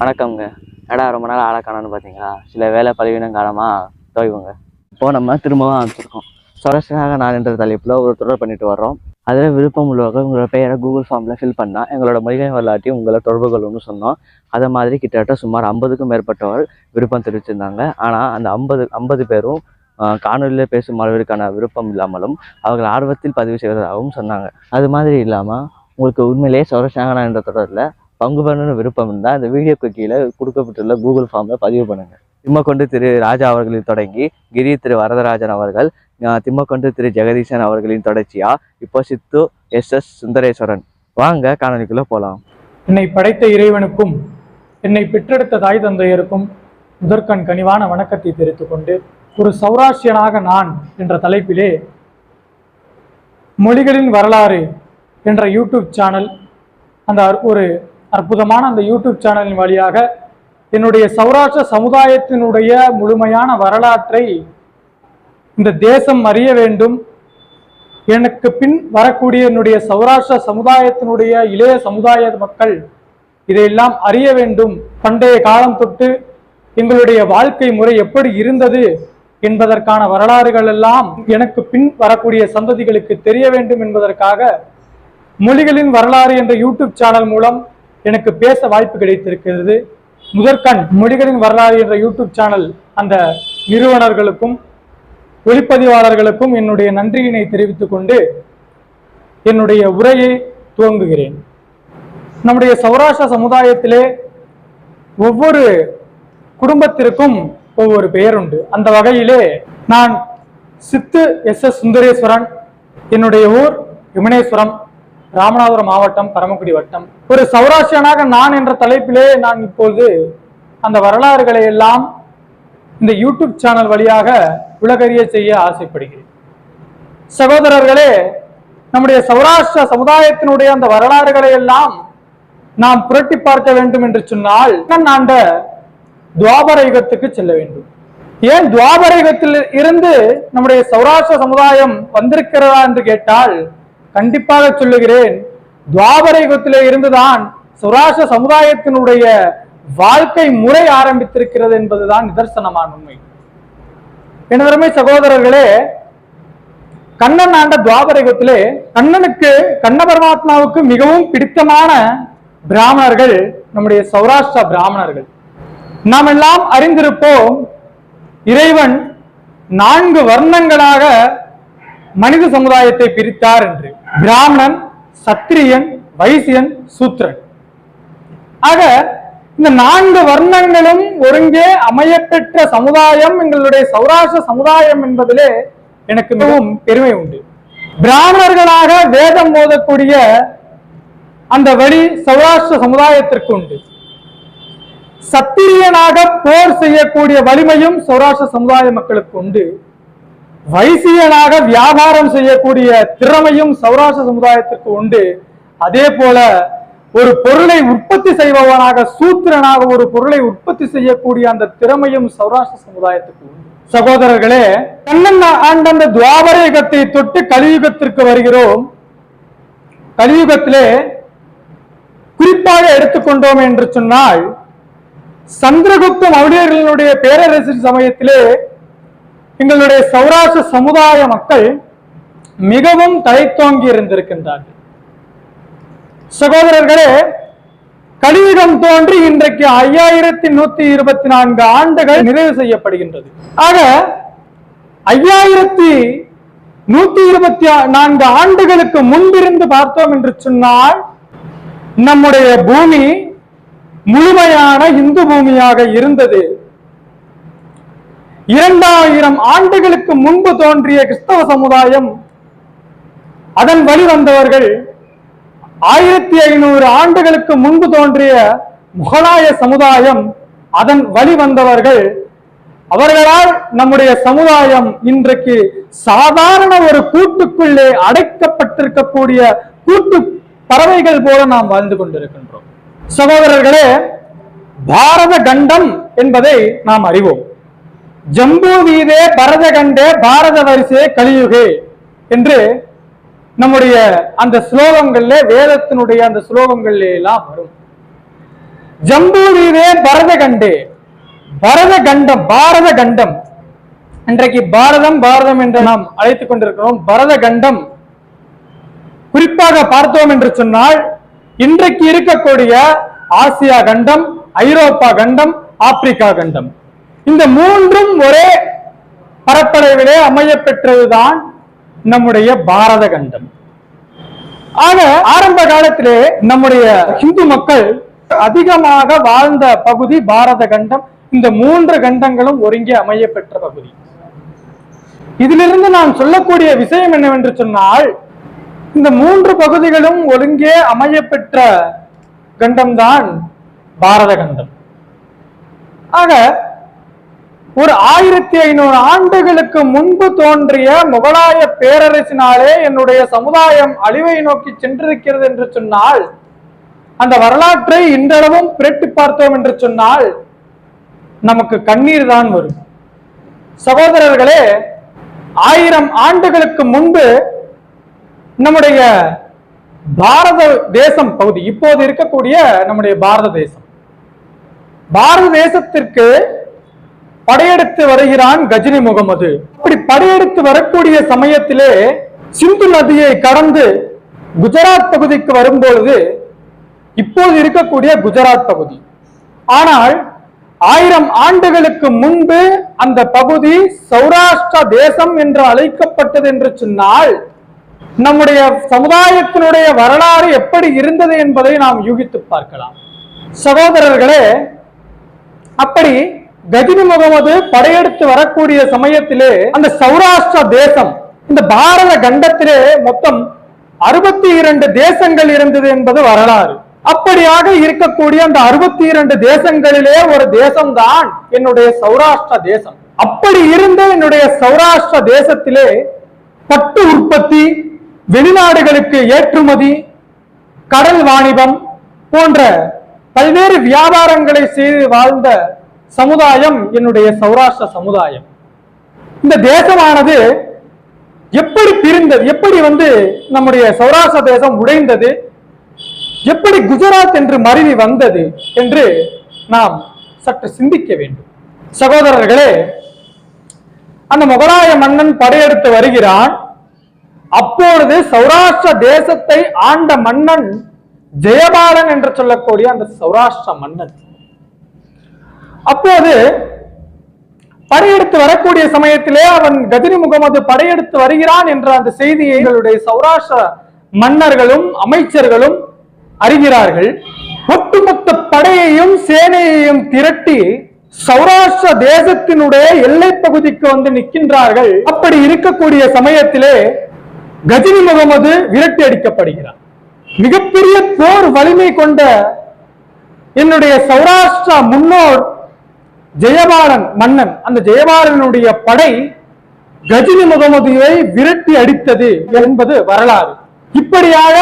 வணக்கம்ங்க. ஏடா ரொம்ப நாள் ஆளை காணான்னு பார்த்தீங்களா சில வேலை பதவியினம் காலமாக தொய்வுங்க. இப்போ நம்ம திரும்பவும் ஆரம்பிச்சிருக்கோம். சுரட்சனாக நான் என்ற தலைப்பில் ஒரு தொடர் பண்ணிட்டு வர்றோம். அதில் விருப்பம் உள்ளவர்கள் உங்களோட பெயரை கூகுள் ஃபார்மில் ஃபில் பண்ணால் எங்களோட மொழிகை வரலாற்றையும் உங்களை தொடர்பு கொள்ளணும்னு சொன்னோம். அதை மாதிரி கிட்டத்தட்ட சுமார் ஐம்பதுக்கும் மேற்பட்டவர் விருப்பம் தெரிவிச்சிருந்தாங்க. ஆனால் அந்த ஐம்பது ஐம்பது பேரும் காணொலியில் பேசும் அளவிற்கான விருப்பம் இல்லாமலும் அவர்கள் ஆர்வத்தில் பதிவு செய்வதாகவும் சொன்னாங்க. அது மாதிரி இல்லாமல் உங்களுக்கு உண்மையிலேயே சுரட்சனாக என்ற தொடரில் பங்கு பண்ணணும் விருப்பம் இருந்தால் இந்த வீடியோக்கு கீழே கொடுக்கப்பட்டுள்ள கூகுள் ஃபார்மில் பதிவு பண்ணுங்க. திம்மக்கொண்டு திரு ராஜா அவர்களில் தொடங்கி கிரி திரு வரதராஜன் அவர்கள் அஹ் திம்மக்கொண்டு திரு ஜெகதீசன் அவர்களின் தொடர்ச்சியா இப்போ சித்து எஸ் எஸ் சுந்தரேஸ்வரன். வாங்க காணொலிக்குள்ள போகலாம் என்னை படைத்த இறைவனுக்கும் என்னை பெற்றெடுத்த தாய் தந்தையருக்கும் முதற்கண் கனிவான வணக்கத்தை தெரிவித்துக் கொண்டு ஒரு சௌராஷ்டியனாக நான் என்ற தலைப்பிலே மொழிகளின் வரலாறு என்ற யூடியூப் சேனல் அந்த ஒரு அற்புதமான அந்த யூடியூப் சேனலின் வழியாக என்னுடைய சௌராஷ்டிர சமுதாயத்தினுடைய முழுமையான வரலாற்றை இந்த தேசம் அறிய வேண்டும். எனக்கு பின் வரக்கூடிய என்னுடைய சௌராஷ்டிர சமுதாயத்தினுடைய இளைய சமுதாய மக்கள் இதையெல்லாம் அறிய வேண்டும். பண்டைய காலம் தொட்டு எங்களுடைய வாழ்க்கை முறை எப்படி இருந்தது என்பதற்கான வரலாறுகள் எல்லாம் எனக்கு பின் வரக்கூடிய சந்ததிகளுக்கு தெரிய வேண்டும் என்பதற்காக மொழிகளின் வரலாறு என்ற யூடியூப் சேனல் மூலம் எனக்கு பேச வாய்ப்பு கிடைத்திருக்கிறது. முதற்கண் மொழிகளின் வரலாறு என்ற யூடியூப் சேனல் அந்த நிறுவனர்களுக்கும் ஒளிப்பதிவாளர்களுக்கும் என்னுடைய நன்றியினை தெரிவித்துக் கொண்டு என்னுடைய உரையை துவங்குகிறேன். நம்முடைய சௌராஷ்டிர சமுதாயத்திலே ஒவ்வொரு குடும்பத்திற்கும் ஒவ்வொரு பெயர் உண்டு அந்த வகையிலே நான் சித்து எஸ் எஸ் சுந்தரேஸ்வரன் என்னுடைய ஊர் விமனேஸ்வரம் ராமநாதபுரம் மாவட்டம் பரமக்குடி வட்டம். ஒரு சௌராஷ்டிரனாக நான் என்ற தலைப்பிலே நான் இப்போது அந்த வரலாறுகளை எல்லாம் இந்த யூடியூப் சேனல் வழியாக உலகறிய செய்ய ஆசைப்படுகிறேன். சகோதரர்களே நம்முடைய சௌராஷ்டிர சமுதாயத்தினுடைய அந்த வரலாறுகளை எல்லாம் நாம் புரட்டி பார்க்க வேண்டும் என்று சொன்னால் நான் ஆண்ட துவாபர யுகத்துக்கு செல்ல வேண்டும். ஏன் துவாபர யுகத்தில் இருந்து நம்முடைய சௌராஷ்டிர சமுதாயம் வந்திருக்கிறதா என்று கேட்டால் கண்டிப்பாக சொல்லுகிறேன். துவாபர யுகத்திலே இருந்துதான் சௌராஷ்டிர சமுதாயத்தினுடைய வாழ்க்கை முறை ஆரம்பித்திருக்கிறது என்பதுதான் நிதர்சனமான உண்மை. எனதருமை சகோதரர்களே கண்ணன் ஆண்ட துவாபர யுகத்திலே கண்ணனுக்கு கண்ண பரமாத்மாவுக்கு மிகவும் பிடித்தமான பிராமணர்கள் நம்முடைய சௌராஷ்டிரா பிராமணர்கள். நாம் எல்லாம் அறிந்திருப்போம் இறைவன் நான்கு வர்ணங்களாக மனித சமுதாயத்தை பிரித்தார் என்று. பிராமணன் சத்திரியன் வைசியன் சூத்திரன். ஆக இந்த நான்கு வர்ணங்களும் ஒருங்கே அமையப்பெற்ற சமுதாயம் எங்களுடைய சௌராஷ்டிர சமுதாயம் என்பதிலே எனக்கு மிகவும் பெருமை உண்டு. பிராமணர்களாக வேதம் ஓதக்கூடிய அந்த வழி சௌராஷ்டிர சமுதாயத்திற்கு உண்டு. சத்திரியனாக போர் செய்யக்கூடிய வலிமையும் சௌராஷ்டிர சமுதாய மக்களுக்கு உண்டு. வைசியனாக வியாபாரம் செய்யக்கூடிய திறமையும் சௌராஷ்டிர சமுதாயத்திற்கு உண்டு. அதே போல ஒரு பொருளை உற்பத்தி செய்பவனாக சூத்திரனாக ஒரு பொருளை உற்பத்தி செய்யக்கூடிய அந்த திறமையும் சௌராஷ்டிர சமுதாயத்துக்கு உண்டு. சகோதரர்களே கண்ணன் ஆண்ட துவாபர யுகத்தை தொட்டு கலியுகத்திற்கு வருகிறோம். கலியுகத்திலே குறிப்பாக எடுத்துக்கொண்டோம் என்று சொன்னால் சந்திரகுப்த மௌரியர்களுடைய பேரரசின் சமயத்திலே எங்களுடைய சௌராஷ்டிர சமுதாய மக்கள் மிகவும் தலைத்தோங்கி இருந்திருக்கின்றார்கள். சகோதரர்களே கலியுகம் தோன்றி இன்றைக்கு ஐயாயிரத்தி நூத்தி இருபத்தி நான்கு ஆண்டுகள் நிறைவு செய்யப்படுகின்றது. ஆக ஐயாயிரத்தி நூத்தி இருபத்தி நான்கு ஆண்டுகளுக்கு முன்பிருந்து பார்த்தோம் என்று சொன்னால் நம்முடைய பூமி முழுமையான இந்து பூமியாக இருந்தது. இரண்டாயிரம் ஆண்டுகளுக்கு முன்பு தோன்றிய கிறிஸ்தவ சமுதாயம் அதன் வழி வந்தவர்கள் ஆயிரத்தி ஐநூறு ஆண்டுகளுக்கு முன்பு தோன்றிய முகலாய சமுதாயம் அதன் வழி வந்தவர்கள் அவர்களால் நம்முடைய சமுதாயம் இன்றைக்கு சாதாரண ஒரு கூட்டுக்குள்ளே அடைக்கப்பட்டிருக்கக்கூடிய கூட்டு பறவைகள் போல நாம் வாழ்ந்து கொண்டிருக்கின்றோம். சகோதரர்களே பாரத கண்டம் என்பதை நாம் அறிவோம். ஜம்பு வீதே பரத கண்டே பாரத வரிசே கலியுகே என்று நம்முடைய அந்த ஸ்லோகங்கள்ல வேதத்தினுடைய அந்த ஸ்லோகங்கள்ல எல்லாம் வரும். ஜம்பூதீவே பரத கண்டே பரத கண்டம் பாரத கண்டம் இன்றைக்கு பாரதம் பாரதம் என்று நாம் அழைத்துக் கொண்டிருக்கிறோம். பரத கண்டம் குறிப்பாக பார்த்தோம் என்று சொன்னால் இன்றைக்கு இருக்கக்கூடிய ஆசியா கண்டம் ஐரோப்பா கண்டம் ஆப்பிரிக்கா கண்டம். இந்த மூன்றும் ஒரே பரப்பளவிலே அமைய பெற்றதுதான் நம்முடைய பாரத கண்டம். ஆக ஆரம்ப காலத்திலே நம்முடைய இந்து மக்கள் அதிகமாக வாழ்ந்த பகுதி பாரத கண்டம். இந்த மூன்று கண்டங்களும் ஒருங்கே அமைய பெற்ற பகுதி. இதிலிருந்து நான் சொல்லக்கூடிய விஷயம் என்னவென்று சொன்னால் இந்த மூன்று பகுதிகளும் ஒருங்கே அமைய பெற்ற கண்டம்தான் பாரத கண்டம். ஆக ஒரு ஆயிரத்தி ஐநூறு ஆண்டுகளுக்கு முன்பு தோன்றிய முகலாய பேரரசினாலே என்னுடைய சமுதாயம் அழிவை நோக்கி சென்றிருக்கிறது என்று சொன்னால் அந்த வரலாற்றை இன்றளவும் புரட்டி பார்த்தோம் என்று சொன்னால் நமக்கு கண்ணீர் தான் வரும். சகோதரர்களே ஆயிரம் ஆண்டுகளுக்கு முன்பு நம்முடைய பாரத தேசம் பகுதி இப்போது இருக்கக்கூடிய நம்முடைய பாரத தேசம். பாரத தேசத்திற்கு படையெடுத்து வருகிறான் கஜினி முகமது. அப்படி படையெடுத்து வரக்கூடிய சமயத்திலே சிந்து நதியை கடந்து குஜராத் பகுதிக்கு வரும்பொழுது இப்போது இருக்கக்கூடிய குஜராத் பகுதி. ஆனால் ஆயிரம் ஆண்டுகளுக்கு முன்பு அந்த பகுதி சௌராஷ்டிரா தேசம் என்று அழைக்கப்பட்டது என்று சொன்னால் நம்முடைய சமுதாயத்தினுடைய வரலாறு எப்படி இருந்தது என்பதை நாம் யூகித்து பார்க்கலாம். சகோதரர்களே அப்படி கஜினி முகமது படையெடுத்து வரக்கூடிய சமயத்திலே அந்த சௌராஷ்டிரா தேசம் இந்த பாரத கண்டத்திலே மொத்தம் அறுபத்தி இரண்டு தேசங்கள் இருந்தது என்பது வரலாறு. அப்படியாக இருக்கக்கூடிய அந்த அறுபத்தி இரண்டு தேசங்களிலே ஒரு தேசம்தான் என்னுடைய சௌராஷ்டிரா தேசம். அப்படி இருந்த என்னுடைய சௌராஷ்டிரா தேசத்திலே பட்டு உற்பத்தி வெளிநாடுகளுக்கு ஏற்றுமதி கடல் வாணிபம் போன்ற பல்வேறு வியாபாரங்களை செய்து வாழ்ந்த சமுதாயம் என்னுடைய சௌராஷ்டிர சமுதாயம். இந்த தேசமானது எப்படி பிரிந்தது எப்படி வந்து நம்முடைய சௌராஷ்டிர தேசம் உடைந்தது எப்படி குஜராத் என்று மருவி வந்தது என்று நாம் சற்று சிந்திக்க வேண்டும். சகோதரர்களே அந்த முகலாய மன்னன் படையெடுத்து வருகிறான். அப்பொழுது சௌராஷ்டிர தேசத்தை ஆண்ட மன்னன் ஜெயபாலன் என்று சொல்லக்கூடிய அந்த சௌராஷ்டிர மன்னன். அப்போது படையெடுத்து வரக்கூடிய சமயத்திலே அவன் கதிரி முகமது படையெடுத்து வருகிறான் என்ற அந்த செய்தியை எங்களுடைய சௌராஷ்டிர மன்னர்களும் அமைச்சர்களும் அறிகிறார்கள். ஒட்டுமொத்த படையையும் சேனையையும் திரட்டி சௌராஷ்டிர தேசத்தினுடைய எல்லை பகுதிக்கு வந்து நிற்கின்றார்கள். அப்படி இருக்கக்கூடிய சமயத்திலே கஜினி முகமது விரட்டி அடிக்கப்படுகிறார் மிகப்பெரிய போர் வலிமை கொண்ட என்னுடைய சௌராஷ்டிரா முன்னோர் ஜெயபாலன் மன்னன். அந்த ஜெயபாலனுடைய படை கஜினி முகமதுவை விரட்டி அடித்தது என்பது வரலாறு. இப்படியாக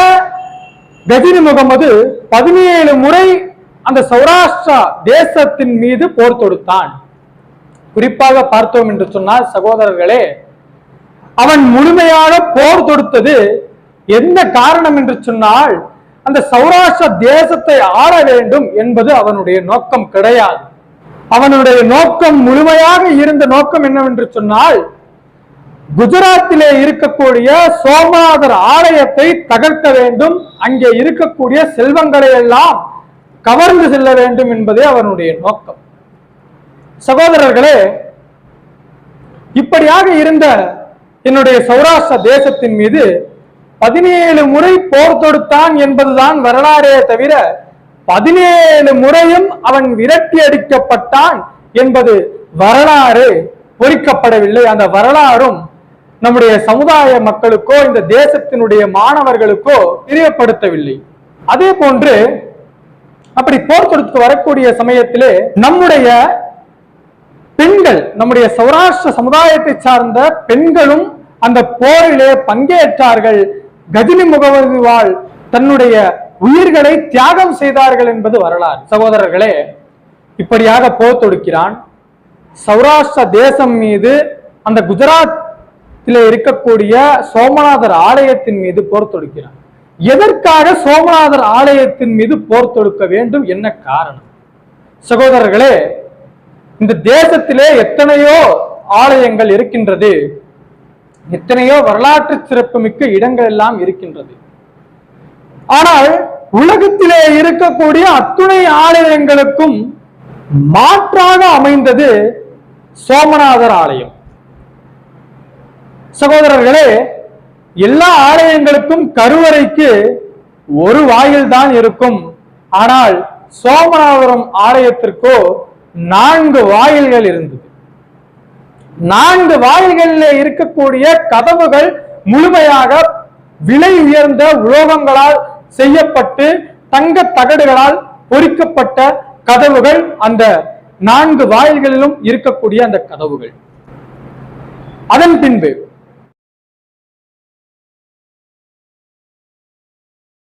கஜினி முகமது பதினேழு முறை அந்த சௌராஷ்டிரா தேசத்தின் மீது போர் தொடுத்தான். குறிப்பாக பார்த்தோம் என்று சொன்னால் சகோதரர்களே அவன் முழுமையாக போர் தொடுத்தது என்ன காரணம் என்று சொன்னால் அந்த சௌராஷ்டிர தேசத்தை ஆள வேண்டும் என்பது அவனுடைய நோக்கம் கிடையாது. அவனுடைய நோக்கம் முழுமையாக இருந்த நோக்கம் என்னவென்று சொன்னால் குஜராத்திலே இருக்கக்கூடிய சோமநாதர் ஆலயத்தை தகர்க்க வேண்டும் அங்கே இருக்கக்கூடிய செல்வங்களை எல்லாம் கவர்ந்து செல்ல வேண்டும் என்பதே அவனுடைய நோக்கம். சகோதரர்களே இப்படியாக இருந்த என்னுடைய சௌராஷ்டிர தேசத்தின் மீது பதினேழு முறை போர் தொடுத்தான் என்பதுதான் வரலாறே தவிர பதினேழு முறையும் அவன் விரட்டி அடிக்கப்பட்டான் என்பது வரலாறு பொறிக்கப்படவில்லை. அந்த வரலாறும் நம்முடைய சமுதாய மக்களுக்கோ இந்த தேசத்தினுடைய மாணவர்களுக்கோ தெரியப்படுத்தவில்லை. அதே போன்று அப்படி போர் தொடுத்து வரக்கூடிய சமயத்திலே நம்முடைய பெண்கள் நம்முடைய சௌராஷ்டிர சமுதாயத்தை சார்ந்த பெண்களும் அந்த போரிலே பங்கேற்றார்கள். கஜினி முகமதுவால் தன்னுடைய உயிர்களை தியாகம் செய்தார்கள் என்பது வரலாறு. சகோதரர்களே இப்படியாக போர் தொடுக்கிறான். சௌராஷ்டிர தேசம் மீது அந்த குஜராத்தில் இருக்கக்கூடிய சோமநாதர் ஆலயத்தின் மீது போர் தொடுக்கிறான். எதற்காக சோமநாதர் ஆலயத்தின் மீது போர் தொடுக்க வேண்டும்? என்ன காரணம்? சகோதரர்களே இந்த தேசத்திலே எத்தனையோ ஆலயங்கள் இருக்கின்றது. எத்தனையோ வரலாற்று சிறப்புமிக்க இடங்கள் எல்லாம் இருக்கின்றது. ஆனால் உலகத்திலே இருக்கக்கூடிய அத்துணை ஆலயங்களுக்கும் மாற்றாக அமைந்தது சோமநாதர் ஆலயம். சகோதரர்களே எல்லா ஆலயங்களுக்கும் கருவறைக்கு ஒரு வாயில் தான் இருக்கும். ஆனால் சோமநாதபுரம் ஆலயத்திற்கோ நான்கு வாயில்கள் இருந்தது. நான்கு வாயில்களில் இருக்கக்கூடிய கதவுகள் முழுமையாக விலை உயர்ந்த உலோகங்களால் செய்யப்பட்டு தங்க தகடுகளால் பொறிக்கப்பட்ட கதவுகள் அந்த நான்கு வாயில்களிலும் இருக்கக்கூடிய அந்த கதவுகள். அதன் பின்பு